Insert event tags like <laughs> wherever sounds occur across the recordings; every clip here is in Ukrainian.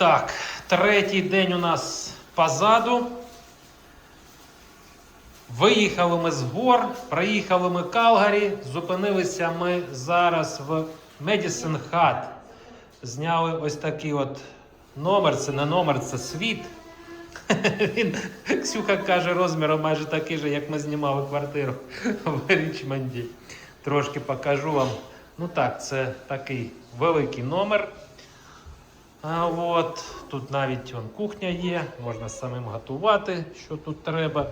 Так, третій день у нас позаду. Виїхали ми з гор, проїхали ми Калгарі, зупинилися ми зараз в Медісон Хат. Зняли ось такий от номер. Це не номер, це світ. <laughs> Він, Ксюха каже, розміром майже такий же, як ми знімали квартиру <laughs> в Річмонді. Трошки покажу вам. Ну так, це такий великий номер. А от тут навіть он, кухня є, можна самим готувати, що тут треба.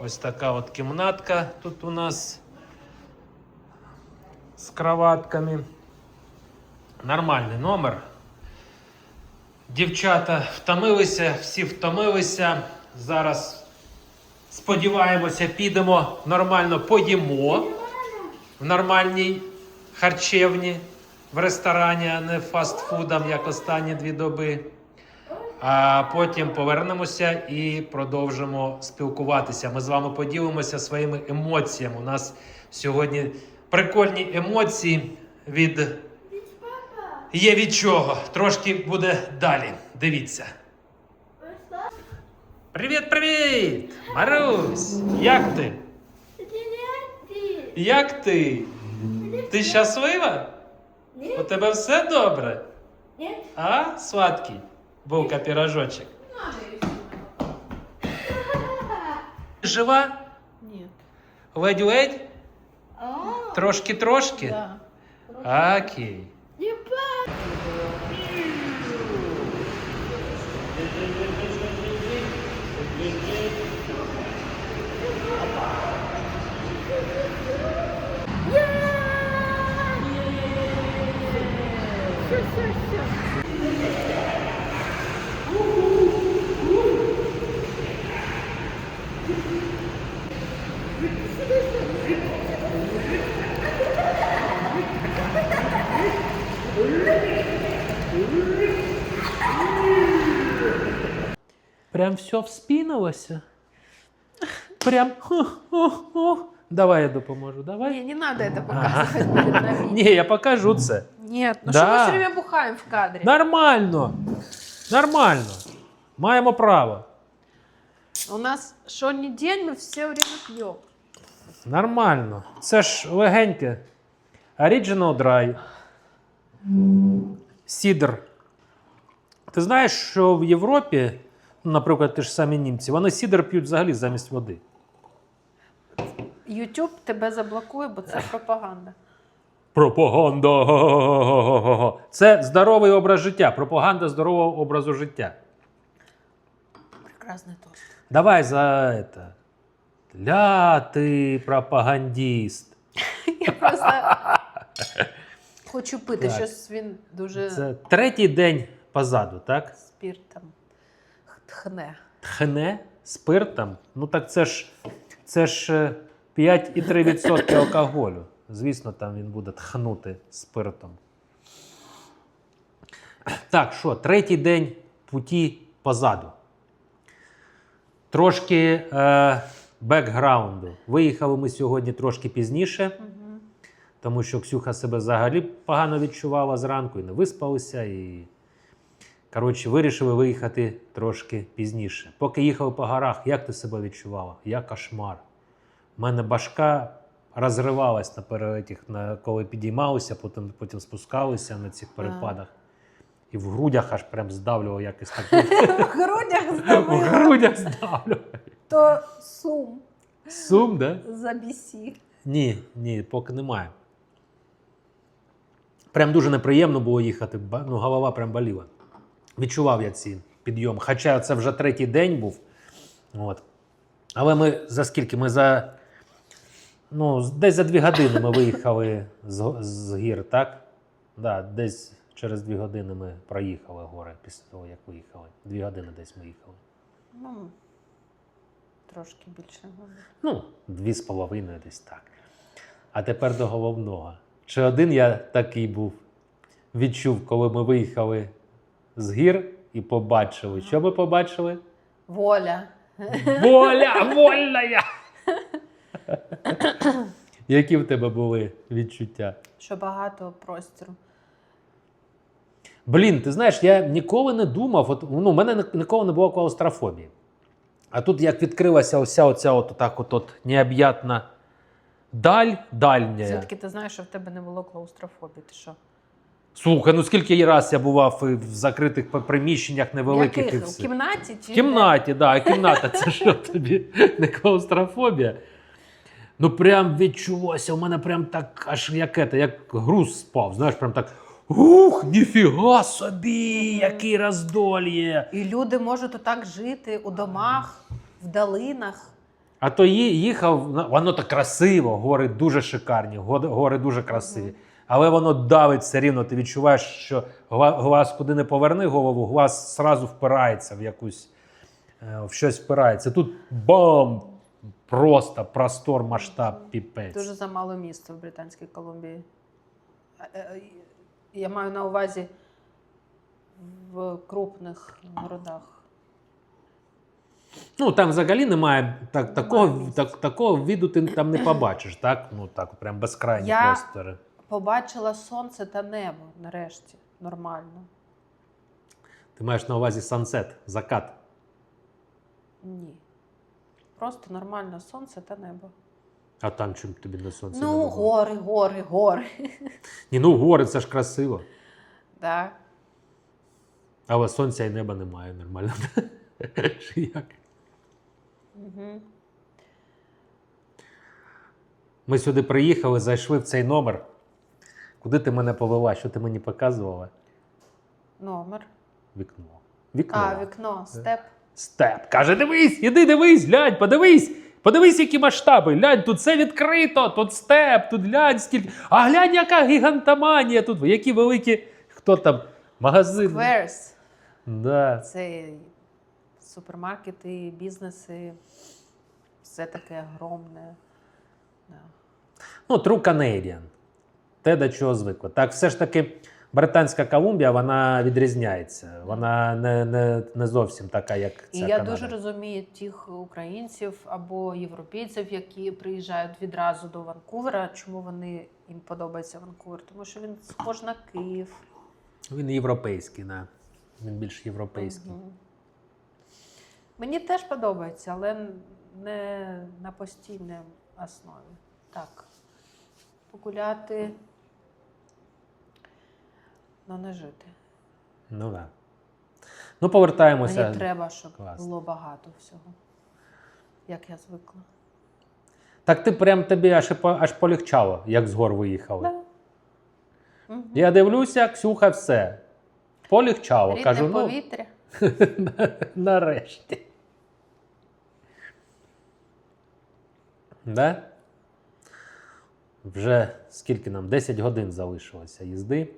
Ось така от кімнатка тут у нас з кроватками. Нормальний номер. Дівчата втомилися, всі втомилися. Зараз сподіваємося, підемо нормально поїмо в нормальній харчевні, в ресторані, а не фастфудом, як останні дві доби. А потім повернемося і продовжимо спілкуватися. Ми з вами поділимося своїми емоціями. У нас сьогодні прикольні емоції від є від чого. Трошки буде далі. Дивіться. Привіт, привіт! Марусь! Як ти? Як ти? Ти щаслива? У тебе все добре? Нет? А, сладкий? Булка, пирожочек. Жива? Нет. Ледь-ледь? А, Трошки-трошки? Да. Окей. Прям все вспінилося? Прям. хо-хо-хо. Давай я допоможу. Давай. Не, не надо это показывать перед нами. Ні, я покажу це. Нет, ну Да. что мы все время бухаем в кадре? Нормально. Нормально. Маємо право. У нас что ни день, мы все время пьем. Нормально. Це ж легеньке. Original Dry. Сідр. Ти знаєш, що в Європі, ну, наприклад, ті ж самі німці, вони сідр п'ють взагалі замість води. YouTube тебе заблокує, бо це пропаганда. Пропаганда. <laughs> Це здоровий образ життя. Пропаганда здорового образу життя. Прекрасный тост. Давай за это. Ля ти пропагандіст. <laughs> Я просто <laughs> хочу пити, щось він дуже Це третій день позаду, так? спіртом тхне. Тхне спиртом. Ну так це ж це ж е, 5,3% алкоголю. Звісно, там він буде тхнути спиртом. Так, що, третій день путі позаду. Трошки е, бекграунду. Виїхали ми сьогодні трошки пізніше, Мгм. тому що Ксюха себе взагалі погано відчувала зранку і не виспалися. І... Коротше, вирішили виїхати трошки пізніше. Поки їхали по горах, як ти себе відчувала? Я кошмар. У мене башка розривалась на перетіх, на коли підіймалися, потім, потім спускалися на цих перепадах. І в грудях аж прям здавлювало якось так. <laughs> В грудях В грудях здавлювало. то сум Сум, да? забісі. Ні, ні, поки немає. Прям дуже неприємно було їхати. Ну, голова прям боліла. Відчував я ці підйоми. Хоча це вже третій день був. От. Але ми за скільки? Ми за. Ну, десь за дві години ми виїхали з, з гір, так? Да, десь через дві години ми проїхали гори після того, як виїхали. Дві години десь ми їхали. Ну, трошки більше. може. Ну, дві з половиною десь так. А тепер до головного. Чи один я такий був? Відчув, коли ми виїхали з гір і побачили. Що ми побачили? Воля. Воля! <laughs> Вольна я! Які в тебе були відчуття? Що багато простору. Блін, ти знаєш, я ніколи не думав, от, ну, у мене ніколи не було клаустрофобії. А тут як відкрилася ося оця от, так от, от необ'ятна даль, дальня. Звідки ти знаєш, що в тебе не було клаустрофобії? Ти що? Слухай, ну скільки я раз я бував і в закритих приміщеннях невеликих і все. У кімнаті чи В кімнаті, так, да, а кімната це <laughs> що тобі? Не клаустрофобія. Ну, прям відчулося, у мене прям так, аж як это, як груз спав. Знаєш, прям так. Ух, ніфіга собі, який роздольє. І люди можуть отак жити у домах, в долинах. А то їхав, воно так красиво, гори дуже шикарні, гори, гори дуже красиві. Але воно давить все рівно. Ти відчуваєш, що гла- глаз куди не поверни голову, глаз зразу впирається в якусь е, в щось впирається. Тут бам! Просто простор, масштаб, піпець. Дуже замало місця в Британській Колумбії. Е, е, Я маю на увазі в крупних городах. Ну там взагалі немає так, такого, так, такого віду ти там не побачиш, так? Ну так, прям безкрайні Я- простори. Побачила сонце та небо нарешті. Нормально. Ти маєш на увазі сансет, закат. Ні. Просто нормально сонце та небо. А там чим тобі на сонце? не Ну, було? гори, гори, гори. Ні, ну гори, це ж красиво. Так. Але сонця і неба немає нормально. <laughs> Чи як? Угу. Ми сюди приїхали, зайшли в цей номер. Куди ти мене повела? Що ти мені показувала? Номер. Вікно. Вікно. А, вікно, степ. Степ. Каже, дивись, іди дивись, глянь, подивись. Подивись, які масштаби. Глянь, тут все відкрито, тут степ, тут глянь скільки. А глянь, яка гігантоманія тут. Які великі. Хто там? Магазин. Скверс. Да. Це супермаркети, бізнеси. Все таке огромне. Да. Ну, True Canadian. Те, до чого звикли. Так, все ж таки, Британська Колумбія вона відрізняється. Вона не, не, не зовсім така, як ця І я Канада. дуже розумію тих українців або європейців, які приїжджають відразу до Ванкувера. Чому вони їм подобається Ванкувер? Тому що він схож на Київ. Він європейський, да. він більш європейський. Мгм. Мені теж подобається, але не на постійній основі. Так. Погуляти, але не жити. Ну так. Да. Ну, повертаємося. Мені треба, щоб Класно. було багато всього. Як я звикла. Так ти прям тобі аж, аж полегчало, як з гор виїхали. Да. Мгм. Я дивлюся, Ксюха, все. Полегчало. Рідне Кажу, ну, повітря. <laughs> нарешті. Да? Вже скільки нам? 10 годин залишилося їзди,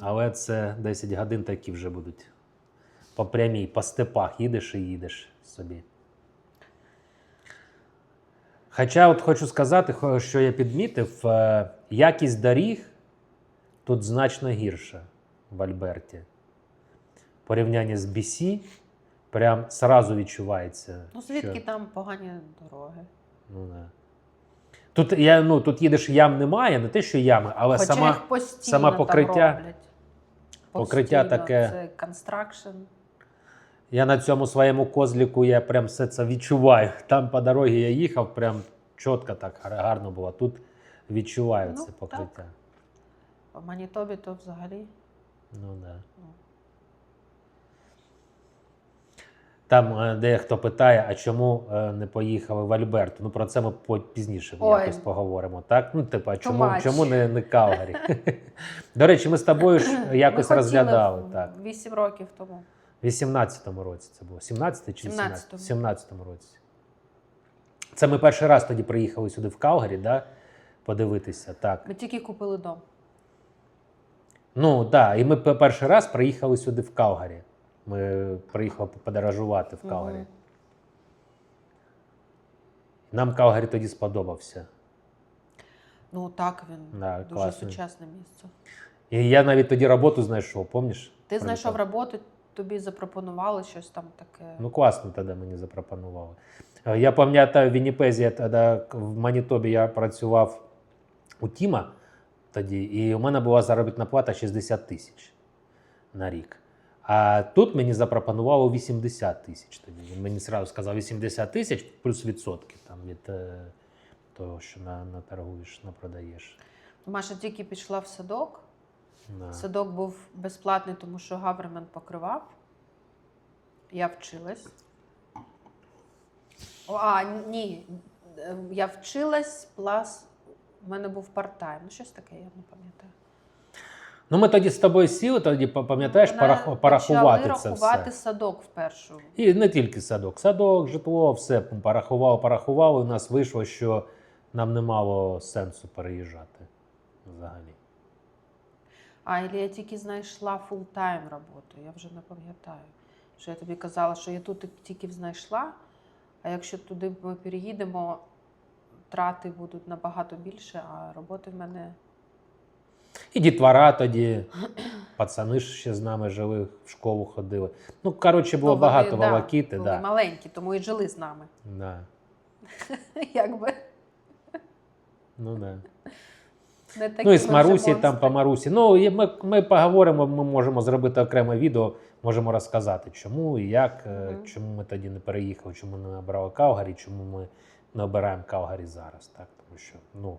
але це 10 годин такі вже будуть. По прямій, по степах їдеш і їдеш собі. Хоча, от хочу сказати, що я підмітив, е, якість доріг тут значно гірша в Альберті. В порівнянні з BC, прям сразу відчувається. Ну, звідки що- там погані дороги? Ну, да. Тут, я, ну, тут їдеш, ям немає, не те, що ями, але Хоча сама. їх постійно сама там покриття- роблять. покриття Постійно. таке- Це констракшн. Я на цьому своєму козліку я прям все це відчуваю. Там по дорозі я їхав, прям чітко так гарно було. Тут відчуваю Ну, це покриття. В Манітобі то взагалі. Ну, да. Ну. Там е, дехто питає, а чому е, не поїхали в Альберту? Ну про це ми пізніше Ой. якось поговоримо. Так? Ну, типу, а чому, чому не, не Калгарі? <laughs> До речі, ми з тобою ж якось Ми розглядали. в- Так. Вісім років тому. В 18-му році це було. 17 чи 17-му. В 17-му році. Це ми перший раз тоді приїхали сюди в Калгарі, да? подивитися. Так. Ми тільки купили дом. Ну так, да. і ми перший раз приїхали сюди в Калгарі. Ми приїхали подорожувати в Калгарі. Мгм. Нам Калгарі тоді сподобався. Ну так, він Да, дуже класний. сучасне місце. І я навіть тоді роботу знайшов, пам'ятаєш? Ти знайшов роботу, тобі запропонували щось там таке. Ну, класно тоді мені запропонували. Е, Я пам'ятаю, в Вінніпезі я тоді в Манітобі я працював у Тіма тоді, і у мене була заробітна плата 60 тисяч. на рік. А тут мені запропонувало 80 тисяч. Тоді він мені зразу сказав 80 тисяч плюс відсотки там від е, того, що на, на торгуєш, на продаєш. Маша тільки пішла в садок. Да. Садок був безплатний, тому що гавермент покривав. Я вчилась. О, а, ні. Е, Я вчилась, плюс у мене був парт-тайм. Ну, щось таке, я не пам'ятаю. Ну, ми тоді з тобою сіли, тоді пам'ятаєш, порахувати почали це рахувати садок вперше. І не тільки садок, садок, житло, все порахував, порахував. І у нас вийшло, що нам не мало сенсу переїжджати взагалі. А, і я тільки знайшла фултайм роботу. Я вже не пам'ятаю. Що я тобі казала, що я тут тільки знайшла, а якщо туди ми переїдемо, трати будуть набагато більше, а роботи в мене. І дітвора тоді, пацани ж ще з нами жили, в школу ходили. Ну, коротше, було Ну, багато да, волокіти. були Да. маленькі, тому і жили з нами. Да. <laughs> Якби Ну, да. не ну і з Марусі, там по Марусі. Ну, ми, ми поговоримо, ми можемо зробити окреме відео, можемо розказати, чому і як, Мгм. чому ми тоді не переїхали, чому не обрали Калгарі, чому ми не обираємо Калгарі зараз. Так? Тому що ну,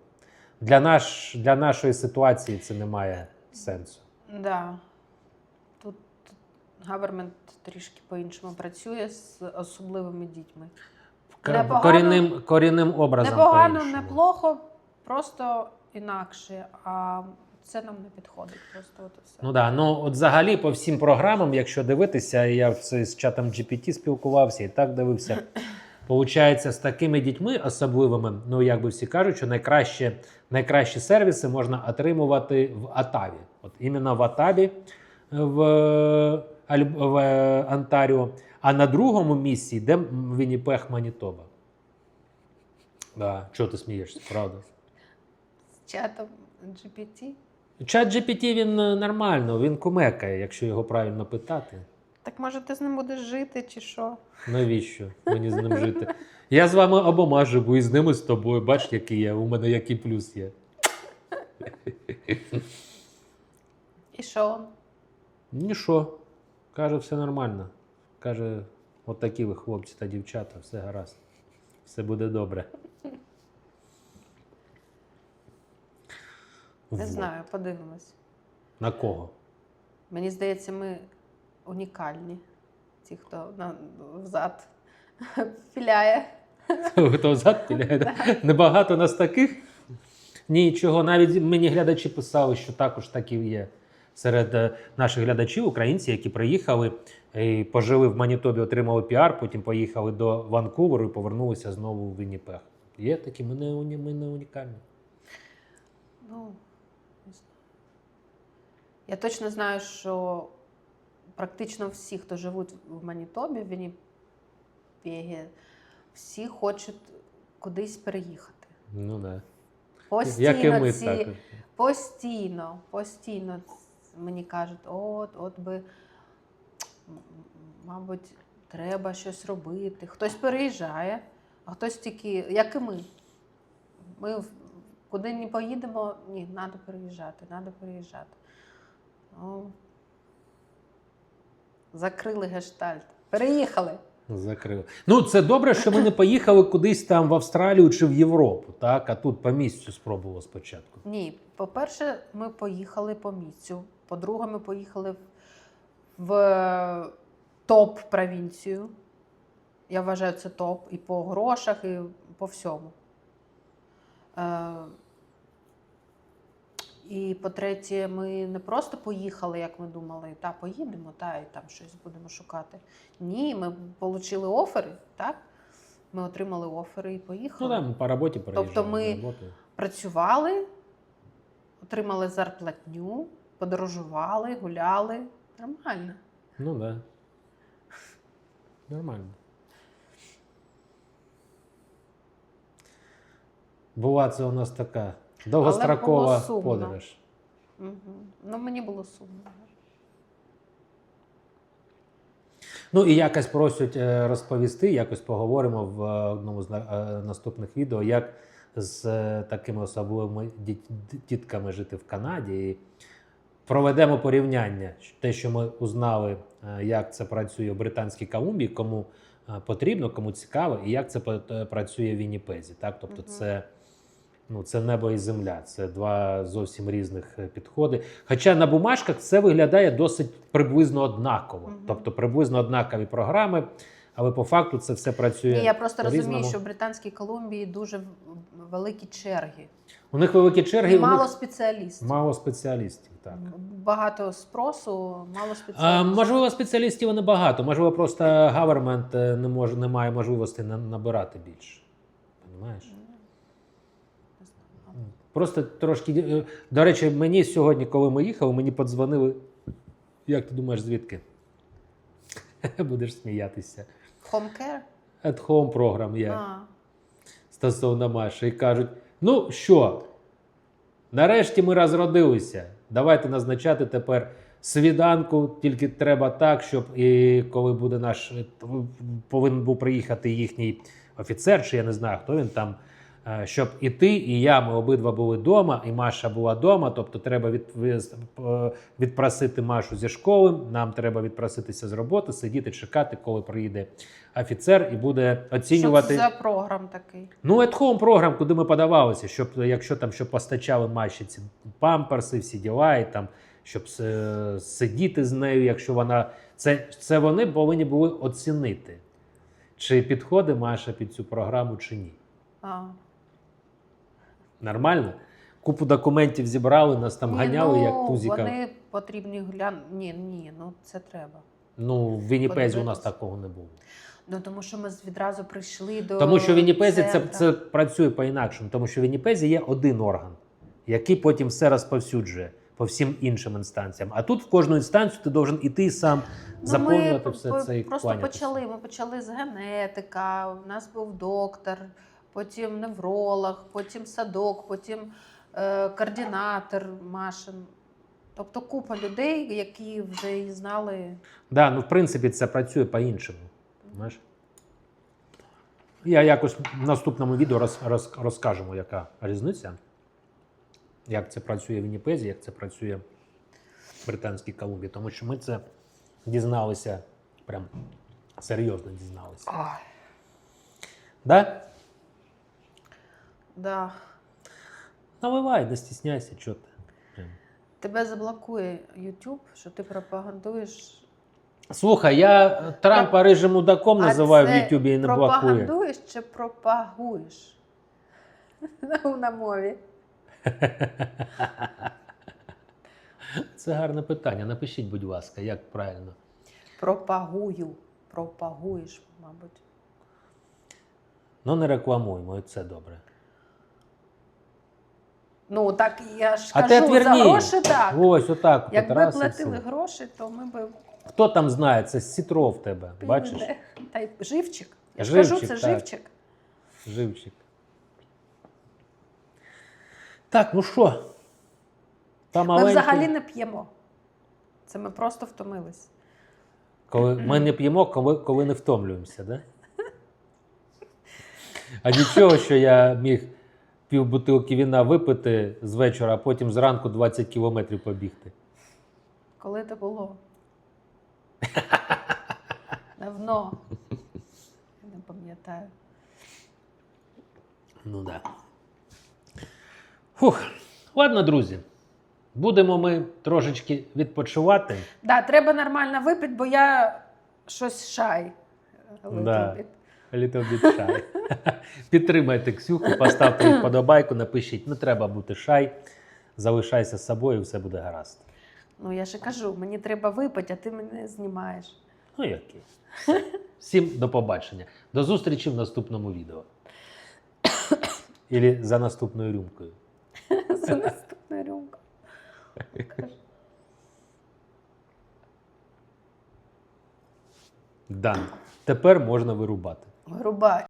для, наш, для нашої ситуації це не має сенсу. Да. Тут гавермент трішки по-іншому працює з особливими дітьми. Непогано- Корінним, корінним образом. Непогано, неплохо, просто інакше. А це нам не підходить. Просто от і все. Ну да, ну от взагалі по всім програмам, якщо дивитися, я це з чатом GPT спілкувався і так дивився. Получається, з такими дітьми особливими, ну як би всі кажуть, що найкраще, найкращі сервіси можна отримувати в Атаві. От іменно в Атаві в, в Онтаріо. А на другому місці йде Вінніпех Манітоба. Да, чого ти смієшся, правда? З чатом GPT. Чат GPT він е, нормально, він кумекає, якщо його правильно питати. Так може ти з ним будеш жити чи що? Навіщо мені з ним жити? Я з вами обома живу, і з ними з тобою. Бач, який я, у мене який плюс є. І що? Ніщо. Каже, все нормально. Каже, от такі ви хлопці та дівчата, все гаразд. Все буде добре. Не знаю, подивимось. На кого? Мені здається, ми унікальні. Ті, хто на, взад <laughs> піляє. Хто взад піляє? да? <laughs> Небагато нас таких. Нічого. Навіть мені глядачі писали, що також такі є серед е, наших глядачів, українці, які приїхали і пожили в Манітобі, отримали піар, потім поїхали до Ванкуверу і повернулися знову в Вінніпех. Є такі, ми не, уні- ми не унікальні. Ну. Я точно знаю, що практично всі, хто живуть в Манітобі, в Вінніпегі, всі хочуть кудись переїхати. Ну да. Постійно Як і ми ці, так. постійно, постійно мені кажуть, от, от би, мабуть, треба щось робити. Хтось переїжджає, а хтось тільки, як і ми. Ми куди не поїдемо, ні, треба переїжджати, треба переїжджати. Ну, закрили гештальт. Переїхали. Закрили. Ну, це добре, що ми не поїхали кудись там в Австралію чи в Європу, так? А тут по місцю спробували спочатку. Ні, по-перше, ми поїхали по місцю. По-друге, ми поїхали в, в топ-провінцію. Я вважаю, це топ і по грошах, і по всьому. Е, і по-третє, ми не просто поїхали, як ми думали, та поїдемо, та і там щось будемо шукати. Ні, ми отримали офери, так? Ми отримали офери і Ну поїхали там по роботі переїжджали. Тобто ми- працювали, отримали зарплатню, подорожували, гуляли. Нормально. Ну да. Нормально. Була це у нас така довгострокова подорож. Угу. Ну, мені було сумно. Ну і якось просять е, розповісти, якось поговоримо в е, одному з е, наступних відео, як з такими особливими діт- дітками жити в Канаді. І проведемо порівняння. Те, що ми узнали, як це працює в Британській Колумбії, кому потрібно, кому цікаво, і як це працює в Вінніпезі. Так? Тобто, це, ну, це небо і земля, це два зовсім різних е, підходи. Хоча на бумажках це виглядає досить приблизно однаково. Мгм. Тобто приблизно однакові програми, але по факту це все працює. Ні, я просто розумію, що в Британській Колумбії дуже великі черги. У них великі черги, І мало них спеціалістів. мало спеціалістів. Так. Багато спросу, мало А, спеціалістів. можливо, спеціалістів небагато. Можливо, просто гавермент не може, не має можливості на- набирати більше. Понимаєш? Просто трошки. е, До речі, мені сьогодні, коли ми їхали, мені подзвонили. Як ти думаєш, звідки? <laughs> Будеш сміятися. Home care? At home програм є А, стосовно Маші. І кажуть: ну що, нарешті ми розродилися. Давайте назначати тепер свіданку, тільки треба так, щоб і коли буде наш е, повинен був приїхати їхній офіцер, чи я не знаю, хто він там. Е, Щоб і ти, і я, ми обидва були вдома, і Маша була вдома. Тобто, треба від, е, відпросити Машу зі школи. Нам треба відпроситися з роботи, сидіти, чекати, коли приїде офіцер і буде оцінювати. Що це за програм такий? Ну, at home програм, куди ми подавалися, щоб якщо там щоб постачали Маші ці памперси, всі діла, і там щоб сидіти з нею, якщо вона це, це вони повинні були оцінити, чи підходить Маша під цю програму, чи ні. А. Нормально? Купу документів зібрали, нас там Ні, ганяли, ну, як тузіка. Вони потрібні глян. Ні, ні, ну це треба. Ну, в Вінніпезі у нас такого не було. Ну тому що ми відразу прийшли до Тому що в Вінніпезі це, це працює по-інакшому, тому що в Вінніпезі є один орган, який потім все розповсюджує по всім іншим інстанціям. А тут в кожну інстанцію ти должен іти сам Ну, заповнювати ми все це і просто кланятися. почали. Ми почали з генетика. У нас був доктор, потім невролог, потім садок, потім е, координатор Машин. Тобто купа людей, які вже і знали. Да, ну в принципі це працює по-іншому. Знаєш? Я якось в наступному відео роз, роз, розкажемо, яка різниця, як це працює в Вінніпезі, як це працює в Британській Колумбії. Тому що ми це дізналися, прям серйозно дізналися. Ой. Да? Да. Наливай, не стісняйся, що ти. Прям. Тебе заблокує YouTube, що ти пропагандуєш. Слухай, я Трампа рижим мудаком називаю в це Ютубі і не блокує. Пропагандуєш чи пропагуєш? <laughs> На мові. <laughs> Це гарне питання. Напишіть, будь ласка, як правильно. Пропагую. Пропагуєш, мабуть. Ну, не рекламуємо, і це добре. Ну, так я ж А кажу, ти за гроші так. Ось отак. Якби раз платили все. гроші, то ми б Хто там знає, це сітро в тебе, бачиш? пили. Та й живчик. Я ж кажу, це так. живчик. Живчик. Так, ну що? Та Ми взагалі не п'ємо. Це ми просто втомились. Коли ми не п'ємо, коли, коли не втомлюємося, да? А нічого, що я міг пів бутилки віна випити з вечора, а потім зранку 20 кілометрів побігти. Коли це було? <laughs> Давно. Я не пам'ятаю. Ну да. Фух. Ладно, друзі. Будемо ми трошечки відпочивати. Да, треба нормально випити, бо я щось шай. Да. Little bit shy. Підтримайте Ксюху, поставте вподобайку, напишіть, не треба бути шай. Залишайся з собою, і все буде гаразд. Ну я і кажу, мені треба випити, а ти мене знімаєш. Ну, який. Всім до побачення. До зустрічі в наступному відео. Ілі за наступною рюмкою. За наступну рюмку. Дан. Тепер можна вирубати. Груба.